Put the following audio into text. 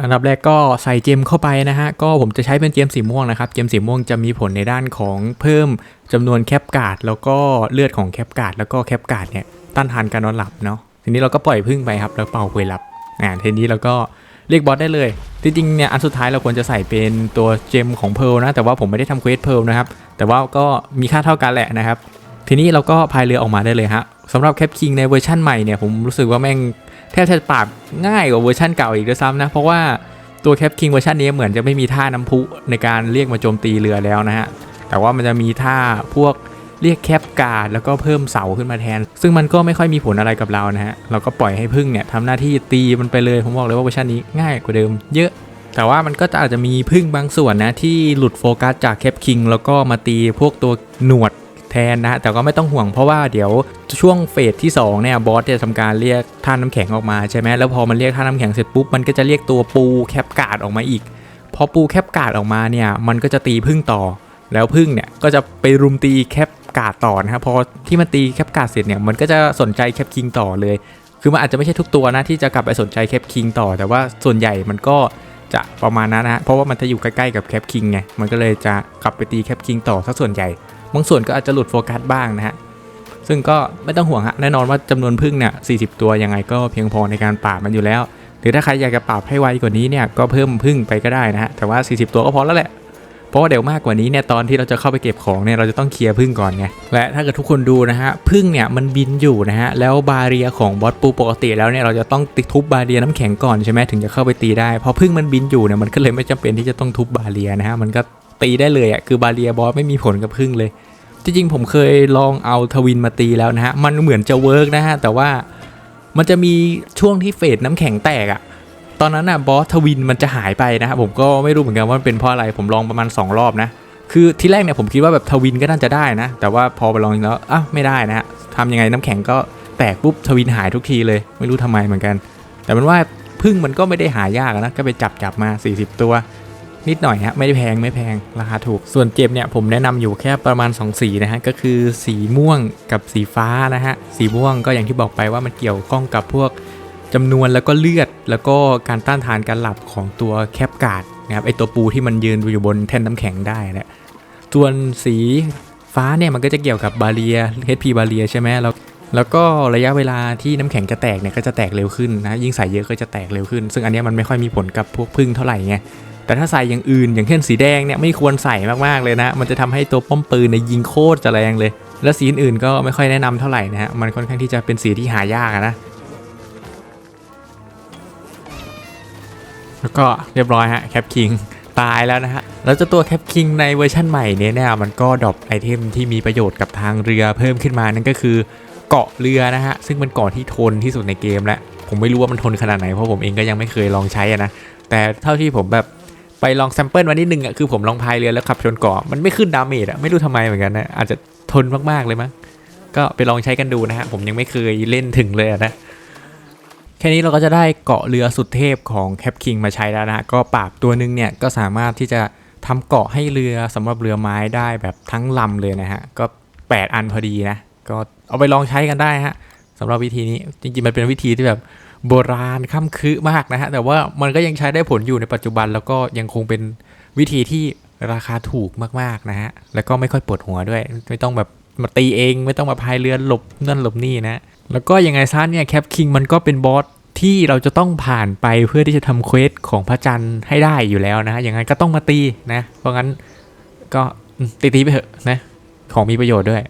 อันดับแรกก็ใส่เจมเข้าไปนะฮะ ก็ผมจะใช้เป็นเจมสีม่วงนะครับ เจมสีม่วงจะมีผลในด้านของเพิ่มจำนวนแคปการ์ดแล้วก็เลือดของแคปการ์ดแล้วก็แคปการ์ดเนี่ยต้านทานการนอนหลับเนาะ ทีนี้เราก็ปล่อยพึ่งไปครับแล้วเป่าคุยหลับ อ่าทีนี้เราก็เรียกบอสได้เลยที่จริงเนี่ยอันสุดท้ายเราควรจะใส่เป็นตัวเจมของเพร์ลนะ แต่ว่าผมไม่ได้ทำเควสเพร์ลนะครับ แต่ว่าก็มีค่าเท่ากันแหละนะครับ ทีนี้เราก็พายเรือออกมาได้เลยฮะสำหรับแคปคิงในเวอร์ชั่นใหม่เนี่ยผมรู้สึกว่าแม่ง แทบจะปราบง่ายกว่าเวอร์ชั่นเก่าอีกด้วยซ้ำนะ เพราะว่าตัวแคปคิงเวอร์ชันนี้เหมือนจะไม่มีท่าน้ำพุในการเรียกมาโจมตีเรือแล้วนะฮะ แต่ว่ามันจะมีท่าพวกเรียกแคปการ์ดแล้วก็เพิ่มเสาขึ้นมาแทน ซึ่งมันก็ไม่ค่อยมีผลอะไรกับเรานะฮะ เราก็ปล่อยให้พึ่งเนี่ยทำหน้าที่ตีมันไปเลย ผมบอกเลยว่าเวอร์ชันนี้ง่ายกว่าเดิมเยอะ แต่ว่ามันก็จะอาจจะมีพึ่งบางส่วนนะที่หลุดโฟกัสจากแคปคิงแล้วก็มาตีพวกตัวหนวด แทนนะฮะแต่ก็ไม่ต้องห่วงเพราะว่าเดี๋ยวช่วงเฟสที่2เนี่ยบอสจะทำการเรียกท่าน้ำแข็งออกมาใช่ไหมแล้วพอมันเรียกท่าน้ำแข็งเสร็จปุ๊บมันก็จะเรียกตัวปูแคปการ์ดออกมาอีก พอปูแคปการ์ดออกมาเนี่ยมันก็จะตีพึ่งต่อ แล้วพึ่งเนี่ยก็จะไปรุมตีแคปการ์ดต่อนะครับพอที่มันตีแคปการ์ดเสร็จเนี่ยมันก็จะสนใจแคปคิงต่อเลย คือมันอาจจะไม่ใช่ทุกตัวนะที่จะกลับไปสนใจแคปคิงต่อ แต่ว่าส่วนใหญ่มันก็จะประมาณนั้นนะฮะเพราะว่ามันจะอยู่ใกล้ๆกับแคปคิงไงมันก็เลยจะกลับไปตีแคปคิงต่อสักส่วนใหญ่ บางส่วนก็อาจจะหลุดโฟกัสบ้างนะฮะซึ่งก็ไม่ต้องห่วงฮะแน่นอนว่าจำนวนพึ่งเนี่ย40ตัวยังไงก็เพียงพอในการปราบมันอยู่แล้ว หรือถ้าใครอยากจะปราบให้ไวกว่านี้เนี่ยก็เพิ่มพึ่งไปก็ได้นะฮะแต่ว่า 40 ตัวก็พอแล้วแหละเพราะว่าเดี๋ยวมากกว่านี้เนี่ยตอนที่เราจะเข้าไปเก็บของเนี่ยเราจะต้องเคลียร์พึ่งก่อนไงและถ้าเกิดทุกคนดูนะฮะพึ่งเนี่ยมันบินอยู่นะฮะแล้วบาเรียของบอสปูปกติแล้วเนี่ยเราจะต้องติดทุบบาเรียน้ำแข็งก่อนใช่ไหมถึงจะเข้าไปตีได้พอพึ่งมันบินอยู่เนี่ยมันก็เลยไม่จำเป็นที่จะต้องทุบบาเรียนะฮะมันก็ ตีได้เลยอะคือบาเรียบอสไม่มีผลกับพึ่งเลย จริงๆผมเคยลองเอาทวินมาตีแล้วนะฮะ มันเหมือนจะเวิร์กนะฮะ แต่ว่ามันจะมีช่วงที่เฟดน้ำแข็งแตกอะตอนนั้นน่ะบอสทวินมันจะหายไปนะครับผมก็ไม่รู้เหมือนกันว่ามันเป็นเพราะอะไรผมลองประมาณ 2 รอบนะ คือที่แรกเนี่ยผมคิดว่าแบบทวินก็น่าจะได้นะ แต่ว่าพอไปลองแล้วอ้าวไม่ได้นะฮะทำยังไงน้ำแข็งก็แตกปุ๊บทวินหายทุกทีเลย ไม่รู้ทำไมเหมือนกัน แต่มันว่าพึ่งมันก็ไม่ได้หายากนะก็ไปจับจับมา 40 ตัว นิดหน่อยฮะไม่ได้แพงไม่แพงราคาถูก ส่วนเจมเนี่ยผมแนะนำอยู่แค่ประมาณ 2 สีนะฮะก็คือสีม่วงกับสีฟ้านะฮะสีม่วงก็อย่างที่บอกไปว่ามันเกี่ยวข้องกับพวกจำนวนแล้วก็เลือด แล้วก็การต้านทานการหลับของตัวแคปการ์ดนะครับไอตัวปูที่มันยืนอยู่บนแท่นน้ำแข็งได้นะส่วนสีฟ้าเนี่ยมันก็จะเกี่ยวกับบาเรีย HP บาเรียใช่ไหมแล้วแล้วก็ระยะเวลาที่น้ำแข็งจะแตกเนี่ยก็จะแตกเร็วขึ้นนะยิ่งใส่เยอะก็จะแตกเร็วขึ้น ซึ่งอันนี้มันไม่ค่อยมีผลกับพวกพึ่งเท่าไหร่ไง แต่ถ้าใส่อย่างอื่น อย่างเช่นสีแดงเนี่ยไม่ควรใส่มากๆเลยนะ มันจะทำให้ตัวป้อมปืนในยยิงโคตรจะแรงเลย และสีอื่นๆก็ไม่ค่อยแนะนำเท่าไหร่นะฮะมันค่อนข้างที่จะเป็นสีที่หายากนะแล้วก็เรียบร้อยฮะแคปคิงตายแล้วนะฮะแล้วเจ้าตัวแคปคิงในเวอร์ชั่นใหม่เนี่ยเนี่ยมันก็ดรอปไอเทมที่มีประโยชน์กับทางเรือเพิ่มขึ้นมานั่นก็คือเกาะเรือนะฮะซึ่งเป็นเกาะที่ทนที่สุดในเกมแล้วผมไม่รู้ว่ามันทนขนาดไหนเพราะผมเองก็ยังไม่เคยลองใช้นะแต่เท่าที่ผมแบบ ไปลองแซมเปิลมานิดนึงอะคือผมลองพายเรือแล้วขับชนเกาะมันไม่ขึ้นดาเมจอะไม่รู้ทำไมเหมือนกันนะอาจจะทนมากๆเลยมั้งก็ไปลองใช้กันดูนะฮะผมยังไม่เคยเล่นถึงเลยนะแค่นี้เราก็จะได้เกาะเรือสุดเทพของแคปคิงมาใช้แล้วนะก็ปราบตัวหนึงเนี่ยก็สามารถที่จะทำเกาะให้เรือสำหรับเรือไม้ได้แบบทั้งลำเลยนะฮะก็ 8 อันพอดีนะก็เอาไปลองใช้กันได้ฮะสำหรับวิธีนี้จริงๆมันเป็นวิธีที่แบบ โบราณค่ำคืมากนะฮะ แต่ว่ามันก็ยังใช้ได้ผลอยู่ในปัจจุบัน แล้วก็ยังคงเป็นวิธีที่ราคาถูกมากๆนะฮะ แล้วก็ไม่ค่อยปวดหัวด้วย ไม่ต้องแบบมาตีเองไม่ต้องมาพายเรือหลบนั่นหลบนี่นะ แล้วก็ยังไงซะเนี่ยแคปคิงมันก็เป็นบอสที่เราจะต้องผ่านไปเพื่อที่จะทำเควสของพระจันทร์ให้ได้อยู่แล้วนะฮะ อย่างนั้นก็ต้องมาตีนะ เพราะงั้นก็ตีๆไปเถอะนะ ของมีประโยชน์ด้วย